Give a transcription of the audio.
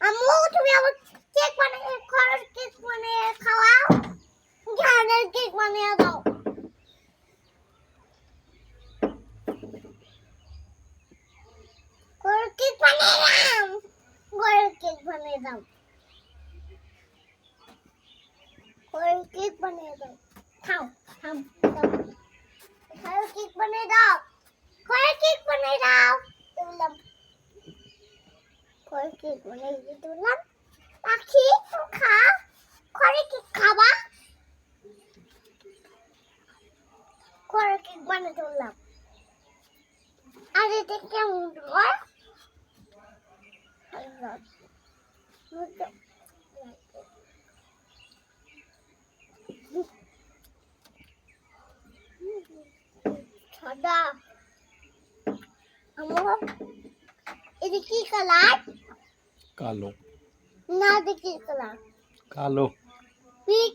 আম্মু, তুমি কেক বানিয়ে কেক বানিয়ে কেক বানিয়ে দাও। কেক কেক বানিয়ে দাও। কেক বানিয়ে দাও। খাও খাও। দাও। গরুর কেক বানিয়ে দাও? তুললাম। গরুর কেক বানিয়ে তুললাম? পাখি খাও গরুর কেক খাবা? গরুর কেক বানিয়ে তুললাম? আর এটা কেমন হয়? সাদা আমার এটা কি কালার কালো না এটা কি কালার কালো পিক